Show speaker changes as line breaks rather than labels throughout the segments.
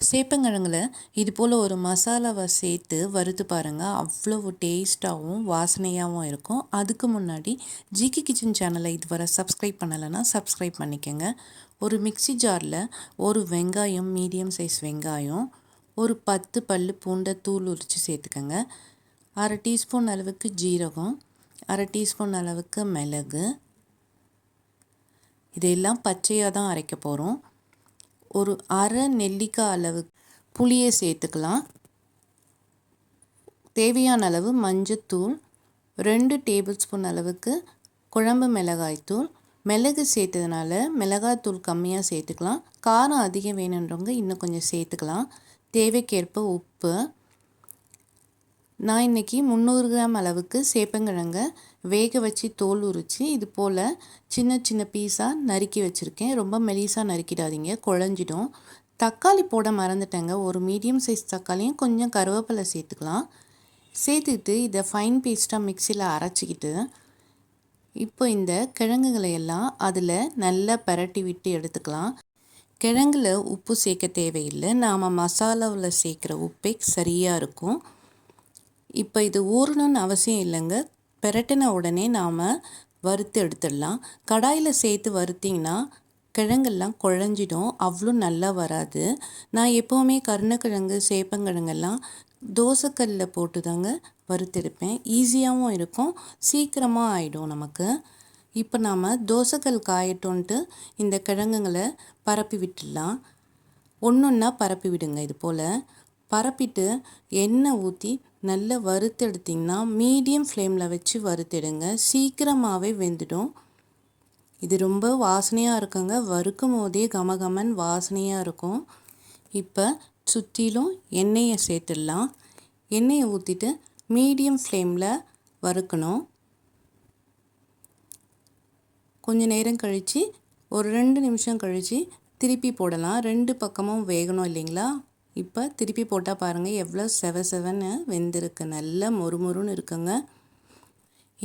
சேப்பங்கிழங்குல இது போல் ஒரு மசாலாவை சேர்த்து வறுத்து பாருங்கள் அவ்வளோ டேஸ்ட்டாகவும் வாசனையாகவும் இருக்கும். அதுக்கு முன்னாடி ஜிகி கிச்சன் சேனலை இதுவரை சப்ஸ்கிரைப் பண்ணலைன்னா சப்ஸ்கிரைப் பண்ணிக்கோங்க. ஒரு மிக்சி ஜாரில் ஒரு வெங்காயம் மீடியம் சைஸ் வெங்காயம் ஒரு பத்து பல் பூண்டை தூள் உரித்து சேர்த்துக்கோங்க. அரை டீஸ்பூன் அளவுக்கு ஜீரகம் அரை டீஸ்பூன் அளவுக்கு மிளகு. இதையெல்லாம் பச்சையாக தான் அரைக்க போகிறோம் ஒரு அரை நெல்லிக்காய் அளவு புளியை சேர்த்துக்கலாம். தேவையான அளவு மஞ்சத்தூள் ரெண்டு டேபிள் ஸ்பூன் அளவுக்கு குழம்பு மிளகாய்த்தூள் மிளகு சேர்த்ததுனால மிளகாய்த்தூள் கம்மியாக சேர்த்துக்கலாம். காரம் அதிகம் வேணுன்றவங்க இன்னும் கொஞ்சம் சேர்த்துக்கலாம். தேவைக்கேற்ப உப்பு நான் இன்றைக்கி முந்நூறு கிராம் அளவுக்கு சேப்பங்கிழங்க வேக வச்சு தோல் உரித்து இது போல் சின்ன சின்ன பீஸாக நறுக்கி வச்சுருக்கேன். ரொம்ப மெலிசாக நறுக்கிடாதீங்க குழஞ்சிடும். தக்காளி போட மறந்துட்டேங்க. ஒரு மீடியம் சைஸ் தக்காளியும் கொஞ்சம் கருவேப்பிலை சேர்த்துக்கலாம். சேர்த்துக்கிட்டு இதை ஃபைன் பேஸ்ட்டாக மிக்சியில் அரைச்சிக்கிட்டு இப்போ இந்த கிழங்குகளை எல்லாம் அதில் நல்லா பரட்டி விட்டு எடுத்துக்கலாம். கிழங்குல உப்பு சேர்க்க தேவையில்லை. நாம் மசாலாவில் சேர்க்குற உப்பே சரியாக இருக்கும். இப்போ இது ஊறணும்னு அவசியம் இல்லைங்க. பெரட்டின உடனே நாம் வறுத்து எடுத்துடலாம். கடாயில் சேர்த்து வறுத்திங்கன்னா கிழங்கெல்லாம் குழஞ்சிடும். அவ்வளோ நல்லா வராது. நான் எப்போவுமே கருணக்கிழங்கு சேப்பங்கிழங்கெல்லாம் தோசைக்கல்லில் போட்டு தாங்க வறுத்தெடுப்பேன். ஈஸியாகவும் இருக்கும். சீக்கிரமாக ஆகிடும் நமக்கு. இப்போ நாம் தோசைக்கல் காயட்டோன்ட்டு இந்த கிழங்குங்களை பரப்பி விட்டுடலாம். ஒன்று ஒன்றா பரப்பி விடுங்க இது போல். பரப்பிட்டு எண்ணெய் ஊற்றி நல்லா வறுத்தெடுத்திங்கன்னா மீடியம் ஃப்ளேமில் வச்சு வறுத்தெடுங்க. சீக்கிரமாகவே வெந்துடும். இது ரொம்ப வாசனையாக இருக்குங்க. வறுக்கும் போதே கமகமன் வாசனையாக இருக்கும். இப்போ சுற்றிலும் எண்ணெயை சேர்த்துடலாம். எண்ணெயை ஊற்றிட்டு மீடியம் ஃப்ளேமில் வறுக்கணும். கொஞ்ச நேரம் கழித்து ஒரு ரெண்டு நிமிஷம் கழித்து திருப்பி போடலாம். ரெண்டு பக்கமும் வேகணும் இல்லைங்களா? இப்போ திருப்பி போட்டால் பாருங்கள் எவ்வளோ செவ செவன்னு வெந்திருக்கு. நல்லா மொறுமொறுன்னு இருக்குங்க.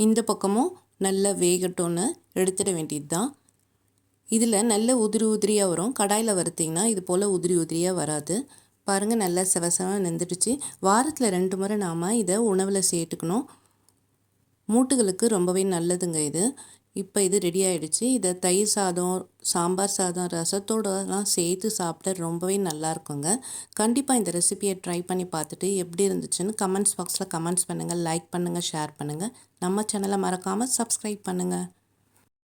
இந்த பக்கமும் நல்லா வேகட்டோன்னு எடுத்துட வேண்டியது தான் இதில் நல்ல உதிரி உதிரியாக வரும். கடாயில் வறுத்திங்கன்னா இது போல் உதிரி உதிரியாக வராது. பாருங்கள் நல்லா செவ செவன் வெந்துடுச்சு. வாரத்தில் ரெண்டு முறை நாம் இதை உணவில் சேர்த்துக்கணும். மூட்டுகளுக்கு ரொம்பவே நல்லதுங்க இது. இப்போ இது ரெடி ஆகிடுச்சு இதை தயிர் சாதம் சாம்பார் சாதம் ரசத்தோடலாம் சேர்த்து சாப்பிட ரொம்பவே நல்லா இருக்குங்க. கண்டிப்பாக இந்த ரெசிபியை ட்ரை பண்ணி பார்த்துட்டு எப்படி இருந்துச்சுன்னு கமெண்ட்ஸ் பாக்ஸில் கமெண்ட்ஸ் பண்ணுங்கள் லைக் பண்ணுங்கள் ஷேர் பண்ணுங்கள் நம்ம சேனலை மறக்காமல் சப்ஸ்கிரைப் பண்ணுங்கள்